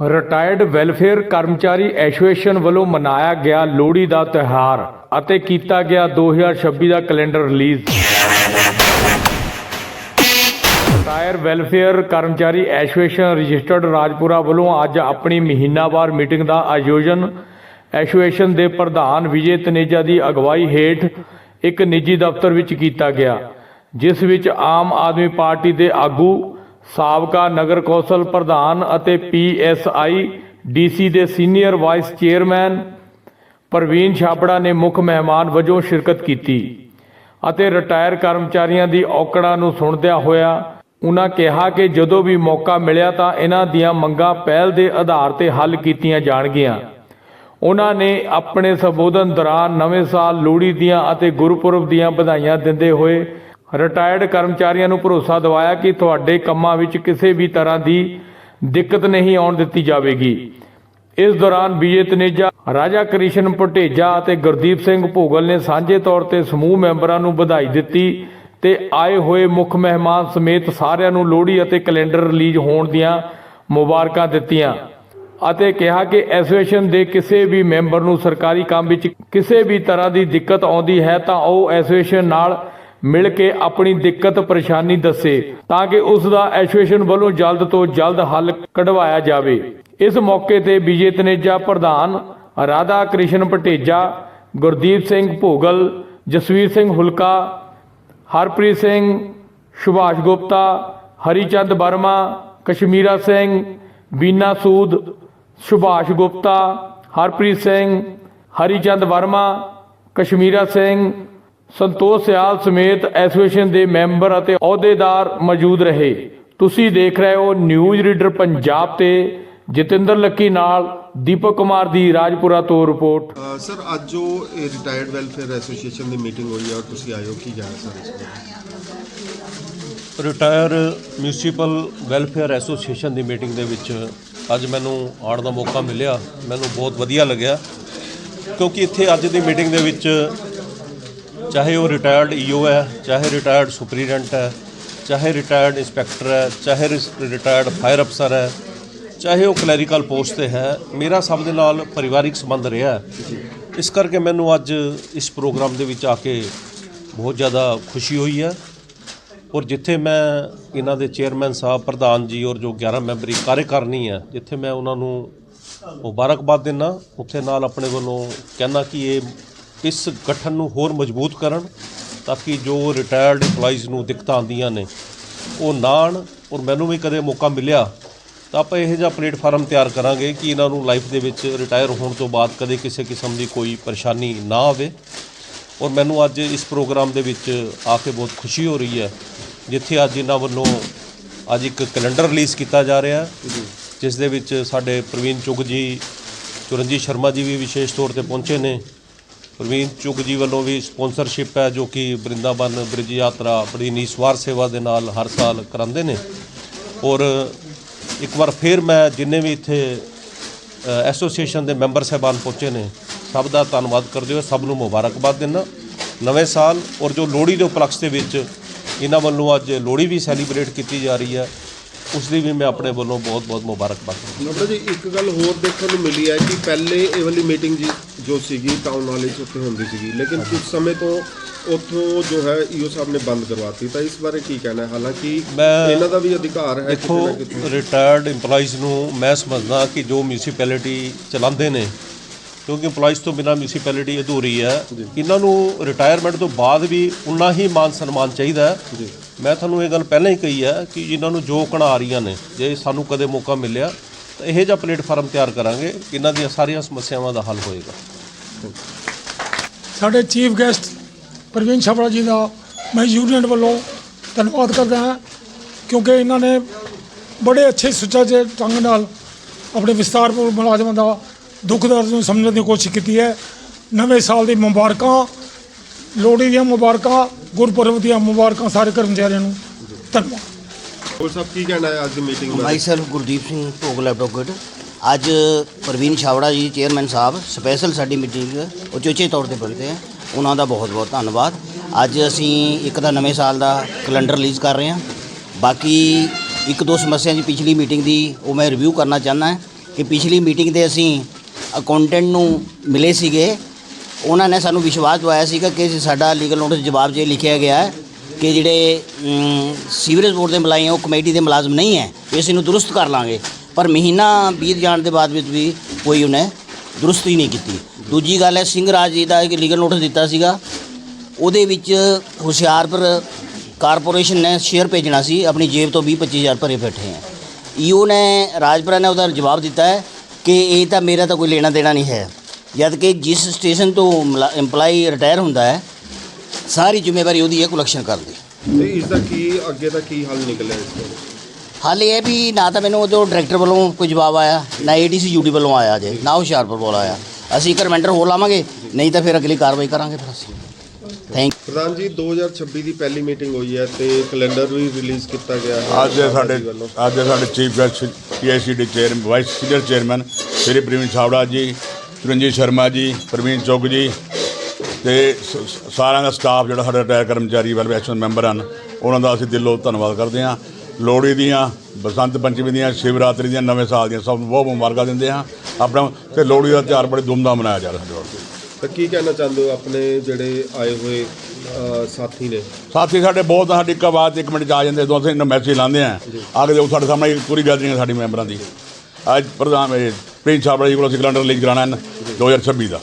Retired welfare ਕਰਮਚਾਰੀ association ਵੱਲੋਂ ਮਨਾਇਆ ਗਿਆ ਲੋਹੜੀ ਦਾ ਤਿਉਹਾਰ ਅਤੇ ਕੀਤਾ ਗਿਆ 2026 ਦਾ ਕੈਲੰਡਰ ਰਿਲੀਜ਼। ਰਿਟਾਇਰ ਵੈਲਫੇਅਰ ਕਰਮਚਾਰੀ ਐਸੋਸੀਏਸ਼ਨ ਰਜਿਸਟਰਡ ਰਾਜਪੁਰਾ ਵੱਲੋਂ ਅੱਜ ਆਪਣੀ ਮਹੀਨਾਵਾਰ ਮੀਟਿੰਗ ਦਾ ਆਯੋਜਨ ਐਸੋਸੀਏਸ਼ਨ ਦੇ ਪ੍ਰਧਾਨ ਵਿਜੇ ਤਨੇਜਾ ਦੀ ਅਗਵਾਈ ਹੇਠ ਇੱਕ ਨਿੱਜੀ ਦਫ਼ਤਰ ਵਿੱਚ ਕੀਤਾ ਗਿਆ, ਜਿਸ ਵਿੱਚ ਆਮ ਆਦਮੀ ਪਾਰਟੀ ਦੇ ਆਗੂ ਸਾਬਕਾ ਨਗਰ ਕੌਂਸਲ ਪ੍ਰਧਾਨ ਅਤੇ P S I D C ਦੇ senior vice chairman Parveen Chhabra ਨੇ ਮੁੱਖ ਮਹਿਮਾਨ ਵਜੋਂ ਸ਼ਿਰਕਤ ਕੀਤੀ ਅਤੇ ਰਿਟਾਇਰ ਕਰਮਚਾਰੀਆਂ ਦੀ ਔਕੜਾਂ ਨੂੰ ਸੁਣਦਿਆਂ ਹੋਇਆ ਉਹਨਾਂ ਕਿਹਾ ਕਿ ਜਦੋਂ ਵੀ ਮੌਕਾ ਮਿਲਿਆ ਤਾਂ ਇਹਨਾਂ ਦੀਆਂ ਮੰਗਾਂ ਪਹਿਲ ਦੇ ਆਧਾਰ ਤੇ ਹੱਲ ਕੀਤੀਆਂ ਜਾਣਗੀਆਂ। ਉਹਨਾਂ ਨੇ ਆਪਣੇ ਸੰਬੋਧਨ ਦੌਰਾਨ ਨਵੇਂ ਸਾਲ ਲੋਹੜੀ ਦੀਆਂ ਅਤੇ ਗੁਰਪੁਰਬ ਦੀਆਂ ਵਧਾਈਆਂ ਦਿੰਦੇ ਹੋਏ ਰਿਟਾਇਰਡ ਕਰਮਚਾਰੀਆਂ ਨੂੰ ਭਰੋਸਾ ਦਿਵਾਇਆ ਕਿ ਤੁਹਾਡੇ ਕੰਮਾਂ ਵਿੱਚ ਕਿਸੇ ਵੀ ਤਰ੍ਹਾਂ ਦੀ ਦਿੱਕਤ ਨਹੀਂ ਆਉਣ ਦਿੱਤੀ ਜਾਵੇਗੀ। ਇਸ ਦੌਰਾਨ ਵਿਜੇ ਤਨੇਜਾ, ਰਾਜਾ ਕ੍ਰਿਸ਼ਨ ਪਟੇਜਾ ਅਤੇ ਗੁਰਦੀਪ ਸਿੰਘ ਭੋਗਲ ਨੇ ਸਾਂਝੇ ਤੌਰ ਤੇ ਸਮੂਹ ਮੈਂਬਰਾਂ ਨੂੰ ਵਧਾਈ ਦਿੱਤੀ ਤੇ ਆਏ ਹੋਏ ਮੁੱਖ ਮਹਿਮਾਨ ਸਮੇਤ ਸਾਰਿਆਂ ਨੂੰ ਲੋਹੜੀ ਅਤੇ ਕੈਲੰਡਰ ਰਿਲੀਜ਼ ਹੋਣ ਦੀਆਂ ਮੁਬਾਰਕਾਂ ਦਿੱਤੀਆਂ ਅਤੇ ਕਿਹਾ ਕਿ ਐਸੋਸੀਏਸ਼ਨ ਦੇ ਕਿਸੇ ਵੀ ਮੈਂਬਰ ਨੂੰ ਸਰਕਾਰੀ ਕੰਮ ਵਿੱਚ ਕਿਸੇ ਵੀ ਤਰ੍ਹਾਂ ਦੀ ਦਿੱਕਤ ਆਉਂਦੀ ਹੈ ਤਾਂ ਉਹ ਐਸੋਸੀਏਸ਼ਨ ਨਾਲ ਮਿਲ ਕੇ ਆਪਣੀ ਦਿੱਕਤ ਪਰੇਸ਼ਾਨੀ ਦੱਸੇ ਤਾਂ ਕਿ ਉਸ ਦਾ ਐਸੋਸੀਏਸ਼ਨ ਵੱਲੋਂ ਜਲਦ ਤੋਂ ਜਲਦ ਹੱਲ ਕਢਵਾਇਆ ਜਾਵੇ। ਇਸ ਮੌਕੇ ਤੇ ਵਿਜੇ ਤਨੇਜਾ ਪ੍ਰਧਾਨ ਰਾਧਾ ਕ੍ਰਿਸ਼ਨ ਪਟੇਜਾ ਗੁਰਦੀਪ ਸਿੰਘ ਭੋਗਲ, ਜਸਵੀਰ ਸਿੰਘ ਹੁਲਕਾ, ਹਰਪ੍ਰੀਤ ਸਿੰਘ ਸੁਭਾਸ਼ ਗੁਪਤਾ, ਹਰੀਚੰਦ ਵਰਮਾ, ਕਸ਼ਮੀਰਾ ਸਿੰਘ, ਬੀਨਾ ਸੂਦ, ਸੁਭਾਸ਼ ਗੁਪਤਾ, ਹਰਪ੍ਰੀਤ ਸਿੰਘ, ਹਰੀਚੰਦ ਵਰਮਾ, ਕਸ਼ਮੀਰਾ ਸਿੰਘ ਸੰਤੋਖ ਸਿਆਲ ਸਮੇਤ ਐਸੋਸੀਏਸ਼ਨ ਦੇ ਮੈਂਬਰ ਅਤੇ ਅਹੁਦੇਦਾਰ ਮੌਜੂਦ ਰਹੇ। ਤੁਸੀਂ ਦੇਖ ਰਹੇ ਹੋ ਨਿਊਜ਼ ਰੀਡਰ ਪੰਜਾਬ ਤੇ ਜਤਿੰਦਰ ਲੱਕੀ ਨਾਲ ਦੀਪਕ ਕੁਮਾਰ ਦੀ ਰਾਜਪੁਰਾ ਤੋਂ ਰਿਪੋਰਟ। ਸਰ ਅੱਜ ਜੋ ਇਹ ਰਿਟਾਇਰਡ ਵੈਲਫੇਅਰ ਐਸੋਸੀਏਸ਼ਨ ਦੀ ਮੀਟਿੰਗ ਹੋਈ ਹੈ ਔਰ ਤੁਸੀਂ ਹੋ ਕੀ ਜਾਣਾ ਸਰ ਇਸ ਬਾਰੇ? ਰਿਟਾਇਰ ਮਿਊਨਿਸਪਲ ਵੈਲਫੇਅਰ ਐਸੋਸੀਏਸ਼ਨ ਦੀ ਮੀਟਿੰਗ ਦੇ ਵਿੱਚ ਅੱਜ ਮੈਨੂੰ ਆਉਣ ਦਾ ਮੌਕਾ ਮਿਲਿਆ। ਮੈਨੂੰ ਬਹੁਤ ਵਧੀਆ ਲੱਗਿਆ ਕਿਉਂਕਿ ਇੱਥੇ ਅੱਜ ਦੀ ਮੀਟਿੰਗ ਦੇ ਵਿੱਚ ਚਾਹੇ ਉਹ ਰਿਟਾਇਰਡ ਈਓ ਹੈ, ਚਾਹੇ ਰਿਟਾਇਰਡ ਸੁਪਰੀਡੈਂਟ ਹੈ, ਚਾਹੇ ਰਿਟਾਇਰਡ ਇੰਸਪੈਕਟਰ ਹੈ, ਚਾਹੇ ਰਿਟਾਇਰਡ ਫਾਇਰ ਅਫਸਰ ਹੈ, ਚਾਹੇ ਉਹ ਕਲੈਰੀਕਲ ਪੋਸਟ ਤੇ ਹੈ, ਮੇਰਾ ਸਭ ਦੇ ਨਾਲ ਪਰਿਵਾਰਿਕ ਸੰਬੰਧ ਰਿਹਾ ਇਸ ਕਰਕੇ ਮੈਨੂੰ ਅੱਜ ਇਸ ਪ੍ਰੋਗਰਾਮ ਦੇ ਵਿੱਚ ਆ ਕੇ ਬਹੁਤ ਜ਼ਿਆਦਾ ਖੁਸ਼ੀ ਹੋਈ ਹੈ। ਔਰ ਜਿੱਥੇ ਮੈਂ ਇਹਨਾਂ ਦੇ ਚੇਅਰਮੈਨ ਸਾਹਿਬ, ਪ੍ਰਧਾਨ ਜੀ ਔਰ ਜੋ 11 ਮੈਂਬਰੀ ਕਾਰਜਕਾਰਨੀ ਹੈ, ਜਿੱਥੇ ਮੈਂ ਉਹਨਾਂ ਨੂੰ ਮੁਬਾਰਕਬਾਦ ਦਿੰਦਾ, ਉੱਥੇ ਨਾਲ ਆਪਣੇ ਵੱਲੋਂ ਕਹਿਣਾ ਕਿ ਇਹ ਇਸ ਗਠਨ ਨੂੰ ਹੋਰ ਮਜ਼ਬੂਤ ਕਰਨ ਤਾਂ ਕਿ ਜੋ ਰਿਟਾਇਰਡ EMPLOYEES ਨੂੰ ਦਿੱਕਤਾਂ ਆਉਂਦੀਆਂ ਨੇ ਉਹ ਨਾ ਆਉਣ ਔਰ ਮੈਨੂੰ ਵੀ ਕਦੇ ਮੌਕਾ ਮਿਲਿਆ ਤਾਂ ਆਪਾਂ ਇਹੋ ਜਿਹਾ ਪਲੇਟਫਾਰਮ ਤਿਆਰ ਕਰਾਂਗੇ ਕਿ ਇਹਨਾਂ ਨੂੰ ਲਾਈਫ ਦੇ ਵਿੱਚ ਰਿਟਾਇਰ ਹੋਣ ਤੋਂ ਬਾਅਦ ਕਦੇ ਕਿਸੇ ਕਿਸਮ ਦੀ ਕੋਈ ਪਰੇਸ਼ਾਨੀ ਨਾ ਆਵੇ ਔਰ ਮੈਨੂੰ ਅੱਜ ਇਸ ਪ੍ਰੋਗਰਾਮ ਦੇ ਵਿੱਚ ਆ ਕੇ ਬਹੁਤ ਖੁਸ਼ੀ ਹੋ ਰਹੀ ਹੈ ਜਿੱਥੇ ਅੱਜ ਇਹਨਾਂ ਵੱਲੋਂ ਅੱਜ ਇੱਕ ਕੈਲੰਡਰ ਰਿਲੀਜ਼ ਕੀਤਾ ਜਾ ਰਿਹਾ ਜਿਸ ਦੇ ਵਿੱਚ ਸਾਡੇ ਪ੍ਰਵੀਨ ਚੁਗ ਜੀ ਚੁਰੰਜੀਤ ਸ਼ਰਮਾ ਜੀ ਵੀ ਵਿਸ਼ੇਸ਼ ਤੌਰ ਤੇ ਪਹੁੰਚੇ ਨੇ ਪ੍ਰਵੀਨ ਚੁਗ ਜੀ ਵੱਲੋਂ ਵੀ ਸਪਾਂਸਰਸ਼ਿਪ ਹੈ ਜੋ ਕਿ ਬ੍ਰਿੰਦਾਵਨ ਬ੍ਰਿਜ ਯਾਤਰਾ ਬੜੀ ਨਿਸਵਾਰ ਸੇਵਾ ਦੇ ਨਾਲ ਹਰ ਸਾਲ ਕਰਾਉਂਦੇ ਨੇ। ਔਰ ਇੱਕ ਵਾਰ ਫਿਰ ਮੈਂ ਜਿੰਨੇ ਵੀ ਇੱਥੇ ਐਸੋਸੀਏਸ਼ਨ ਦੇ ਮੈਂਬਰ ਸਾਹਿਬਾਨ ਪਹੁੰਚੇ ਨੇ, ਸਭ ਦਾ ਧੰਨਵਾਦ ਕਰਦੇ ਹੋਏ ਸਭ ਨੂੰ ਮੁਬਾਰਕਬਾਦ ਦਿੰਦਾ। ਨਵੇਂ ਸਾਲ ਔਰ ਜੋ ਲੋਹੜੀ ਦੇ ਉਪਲਕਸ਼ ਦੇ ਵਿੱਚ ਇਹਨਾਂ ਵੱਲੋਂ ਅੱਜ ਲੋਹੜੀ ਵੀ ਸੈਲੀਬ੍ਰੇਟ ਕੀਤੀ ਜਾ ਰਹੀ ਹੈ। ਉਸ ਦੀ ਵੀ ਮੈਂ ਆਪਣੇ ਵੱਲੋਂ ਬਹੁਤ ਬਹੁਤ ਮੁਬਾਰਕਬਾਦ ਨੋਬੜਾ ਜੀ ਇੱਕ ਗੱਲ ਹੋਰ ਦੇਖਣ ਨੂੰ ਮਿਲੀ ਹੈ ਕਿ ਪਹਿਲੇ ਇਹ ਵਾਲੀ ਮੀਟਿੰਗ ਜੀ ਜੋ ਸੀਗੀ ਟਾਊਨ ਹਾਲ ਵਿੱਚ ਉੱਥੇ ਹੁੰਦੀ ਸੀਗੀ। ਲੇਕਿਨ ਕੁਝ ਸਮੇਂ ਤੋਂ ਉੱਥੋਂ ਜੋ ਹੈ ਈਓ ਸਾਹਿਬ ਨੇ ਬੰਦ ਕਰਵਾਤੀ। ਤਾਂ ਇਸ ਬਾਰੇ ਕੀ ਕਹਿਣਾ ਹੈ? ਹਾਲਾਂਕਿ ਮੈਂ- ਇਹਨਾਂ ਦਾ ਵੀ ਅਧਿਕਾਰ ਹੈ ਦੇਖੋ ਕਿਤੇ ਨਾ ਕਿਤੇ। ਰਿਟਾਇਰਡ EMPLOYEES ਨੂੰ ਮੈਂ ਸਮਝਦਾ ਕਿ ਜੋ ਮਿਊਨਿਸਪੈਲਿਟੀ ਚਲਾਉਂਦੇ ਨੇ ਕਿਉਂਕਿ EMPLOYEES ਤੋਂ ਬਿਨਾਂ ਮਿਊਨਿਸਪੈਲਿਟੀ ਅਧੂਰੀ ਹੈ। ਇਹਨਾਂ ਨੂੰ ਰਿਟਾਇਰਮੈਂਟ ਤੋਂ ਬਾਅਦ ਵੀ ਉਨਾ ਹੀ ਮਾਨ ਸਨਮਾਨ ਚਾਹੀਦਾ ਹੈ। ਜੀ। ਮੈਂ ਤੁਹਾਨੂੰ ਇਹ ਗੱਲ ਪਹਿਲਾਂ ਹੀ ਕਹੀ ਹੈ ਕਿ ਇਹਨਾਂ ਨੂੰ ਜੋ ਕਣਾ ਆ ਰਹੀਆਂ ਨੇ, ਜੇ ਸਾਨੂੰ ਕਦੇ ਮੌਕਾ ਮਿਲਿਆ, ਤਾਂ ਇਹੋ ਜਿਹਾ ਪਲੇਟਫਾਰਮ ਤਿਆਰ ਕਰਾਂਗੇ ਇਹਨਾਂ ਦੀਆਂ ਸਾਰੀਆਂ ਸਮੱਸਿਆਵਾਂ ਦਾ ਹੱਲ ਹੋਏਗਾ। ਸਾਡੇ ਚੀਫ ਗੈਸਟ ਪ੍ਰਵੀਨ ਛਾਬੜਾ ਜੀ ਦਾ ਮੈਂ ਯੂਨੀਅਨ ਵੱਲੋਂ ਧੰਨਵਾਦ ਕਰਦਾ ਹਾਂ, ਕਿਉਂਕਿ ਇਹਨਾਂ ਨੇ ਬੜੇ ਅੱਛੇ ਸੁੱਚਾ ਸੁਚੱਜੇ ਢੰਗ ਨਾਲ ਆਪਣੇ ਵਿਸਤਾਰਪੂਰ ਮੁਲਾਜ਼ਮਾਂ ਦਾ ਦੁੱਖ ਦਰਦ ਨੂੰ ਸਮਝਣ ਦੀ ਕੋਸ਼ਿਸ਼ ਕੀਤੀ ਹੈ। ਨਵੇਂ ਸਾਲ ਦੀ ਮੁਬਾਰਕਾਂ, ਲੋਹੜੀ ਦੀਆਂ ਮੁਬਾਰਕਾਂ ਗੁਰਪੁਰਬ ਦੀਆਂ ਮੁਬਾਰਕਾਂ ਸਾਰੇ ਕਰਮਚਾਰੀਆਂ ਨੂੰ। ਧੰਨਵਾਦ। ਹੋਰ ਸਭ ਕੀ ਕਹਿਣਾ ਹੈ ਅੱਜ ਦੀ ਮੀਟਿੰਗ ਬਾਰੇ? Myself Gurdeep Singh Bhogal advocate ਅੱਜ ਪ੍ਰਵੀਨ ਛਾਵੜਾ ਜੀ ਚੇਅਰਮੈਨ ਸਾਹਿਬ ਸਪੈਸ਼ਲ ਸਾਡੀ ਮੀਟਿੰਗ ਉਚੇਚੇ ਤੌਰ ਤੇ ਬੁਲਾਤੇ ਹੈ ਉਹਨਾਂ ਦਾ ਬਹੁਤ ਬਹੁਤ ਧੰਨਵਾਦ। ਅੱਜ ਅਸੀਂ ਇੱਕ ਤਾਂ ਨਵੇਂ ਸਾਲ ਦਾ ਕੈਲੰਡਰ ਰਿਲੀਜ਼ ਕਰ ਰਹੇ ਹਾਂ। ਬਾਕੀ ਇੱਕ ਦੋ ਸਮੱਸਿਆ ਜੀ ਪਿਛਲੀ ਮੀਟਿੰਗ ਦੀ ਉਹ ਮੈਂ ਰਿਵਿਊ ਕਰਨਾ ਚਾਹੁੰਦਾ ਕਿ ਪਿਛਲੀ ਮੀਟਿੰਗ ਤੇ ਅਸੀਂ ਅਕਾਊਂਟੈਂਟ ਨੂੰ ਮਿਲੇ ਸੀਗੇ। ਉਹਨਾਂ ਨੇ ਸਾਨੂੰ ਵਿਸ਼ਵਾਸ ਦਵਾਇਆ ਸੀਗਾ ਕਿ ਸਾਡਾ ਲੀਗਲ ਨੋਟਿਸ ਜਵਾਬ 'ਚ ਇਹ ਲਿਖਿਆ ਗਿਆ ਹੈ ਕਿ ਜਿਹੜੇ ਸੀਵਰੇਜ ਬੋਰਡ ਦੇ ਮੁਲਾਜ਼ਮ ਹੈ, ਉਹ ਕਮੇਟੀ ਦੇ ਮੁਲਾਜ਼ਮ ਨਹੀਂ ਹੈ, ਵੀ ਅਸੀਂ ਇਹਨੂੰ ਦਰੁਸਤ ਕਰ ਲਾਂਗੇ। ਪਰ ਮਹੀਨਾ ਬੀਤ ਜਾਣ ਦੇ ਬਾਅਦ ਵਿੱਚ ਵੀ ਕੋਈ ਉਹਨੇ ਦਰੁਸਤੀ ਨਹੀਂ ਕੀਤੀ। ਦੂਜੀ ਗੱਲ ਹੈ, ਸਿੰਘ ਰਾਜ ਜੀ ਦਾ ਇੱਕ ਲੀਗਲ ਨੋਟਿਸ ਦਿੱਤਾ ਸੀਗਾ। ਉਹਦੇ ਵਿੱਚ ਹੁਸ਼ਿਆਰਪੁਰ ਕਾਰਪੋਰੇਸ਼ਨ ਨੇ ਸ਼ੇਅਰ ਭੇਜਣਾ ਸੀ, ਆਪਣੀ ਜੇਬ ਤੋਂ 20 25000 ਭਰੇ ਬੈਠੇ ਹੈ। ਈਓ ਨੇ, ਰਾਜਪੁਰਾ ਨੇ ਉਹਦਾ ਜਵਾਬ ਦਿੱਤਾ ਹੈ ਕਿ ਇਹ ਤਾਂ ਮੇਰਾ ਤਾਂ ਕੋਈ ਲੈਣਾ ਦੇਣਾ ਨਹੀਂ ਹੈ। ਜਦ ਕਿ ਜਿਸ ਸਟੇਸ਼ਨ ਤੋਂ EMPLOYE ਰਿਟਾਇਰ ਹੁੰਦਾ ਹੈ ਸਾਰੀ ਜ਼ਿੰਮੇਵਾਰੀ ਉਹਦੀ ਹੈ ਕਲੈਕਸ਼ਨ ਕਰਨ ਦੀ। ਤੇ ਇਸ ਦਾ ਕੀ ਅੱਗੇ ਦਾ ਕੀ ਹੱਲ ਨਿਕਲਿਆ ਇਸ ਤੋਂ? ਹਾਲ ਇਹ ਹੈ ਵੀ ਨਾ ਤਾਂ ਮੈਨੂੰ ਉਹਦੇ ਡਾਇਰੈਕਟਰ ਵੱਲੋਂ ਕੋਈ ਜਵਾਬ ਆਇਆ ਨਾ ਏਡੀਸੀ ਯੂਡੀ ਵੱਲੋਂ ਆਇਆ ਜੇ ਨਾ ਹੁਸ਼ਿਆਰਪੁਰ ਵੱਲੋਂ ਆਇਆ। ਅਸੀਂ ਇੱਕ ਰਿਮਾਈਂਡਰ ਹੋਰ ਲਾਵਾਂਗੇ ਨਹੀਂ ਤਾਂ ਫਿਰ ਅਗਲੀ ਕਾਰਵਾਈ ਕਰਾਂਗੇ ਫਿਰ ਅਸੀਂ। ਥੈਂਕ ਪ੍ਰਧਾਨ ਜੀ 2026 ਦੀ ਪਹਿਲੀ ਮੀਟਿੰਗ ਹੋਈ ਹੈ ਤੇ ਕੈਲੰਡਰ ਵੀ ਰਿਲੀਜ਼ ਕੀਤਾ ਗਿਆ ਹੈ। ਅੱਜ ਦੇ ਸਾਡੇ। ਅੱਜ ਦੇ ਸਾਡੇ chief guest P I C D chairman vice senior chairman Shri Parveen Chhabra ji Charanjit Sharma ਜੀ ਪ੍ਰਵੀਨ ਚੁੱਗ ਜੀ ਤੇ ਸਾਰਿਆਂ ਦਾ ਸਟਾਫ ਜਿਹੜਾ ਸਾਡਾ ਰਿਟਾਇਰ ਕਰਮਚਾਰੀ ਵੈਲਫੇਅਰ ਐਕਸ਼ਨ ਮੈਂਬਰ ਹਨ ਉਹਨਾਂ ਦਾ ਅਸੀਂ ਦਿਲੋਂ ਧੰਨਵਾਦ ਕਰਦੇ ਹਾਂ। ਲੋਹੜੀ ਦੀਆਂ ਬਸੰਤ ਪੰਚਮੀ ਦੀਆਂ ਸ਼ਿਵਰਾਤਰੀ ਦੀਆਂ ਨਵੇਂ ਸਾਲ ਦੀਆਂ ਸਭ ਨੂੰ ਬਹੁਤ ਮੁਬਾਰਕਾਂ ਦਿੰਦੇ ਹਾਂ। ਆਪਣਾ ਤੇ ਲੋਹੜੀ ਦਾ ਤਿਉਹਾਰ ਬੜੇ ਧੂਮਧਾਮ ਮਨਾਇਆ ਜਾ ਰਿਹਾ ਸਾਡੇ ਵੱਲ। ਤਾਂ ਕੀ ਕਹਿਣਾ ਚਾਹੁੰਦੇ ਹੋ ਆਪਣੇ ਜਿਹੜੇ ਆਏ ਹੋਏ ਸਾਥੀ ਨੇ? ਸਾਥੀ ਸਾਡੇ ਬਹੁਤ ਸਾਡੀ ਇੱਕ ਬਾਤ ਇੱਕ ਮਿੰਟ ਚ ਆ ਜਾਂਦੇ ਦੋ ਅਸੀਂ ਮੈਸੇਜ ਲਾਉਂਦੇ ਆ। ਆ ਕੇ ਦੇਖੋ ਸਾਡੇ ਸਾਹਮਣੇ ਪੂਰੀ ਗੈਦਰਿੰਗ ਸਾਡੀ ਮੈਂਬਰਾਂ ਦੀ। ਅੱਜ ਪ੍ਰਧਾਨ ਪ੍ਰਿੰਸ ਸਾਹਿਬ ਜੀ ਕੋਲ ਅਸੀਂ ਕੈਲੰਡਰ ਰਿਲੀਜ਼ ਕਰਾਣਾ ਹੈ 2026 ਦਾ।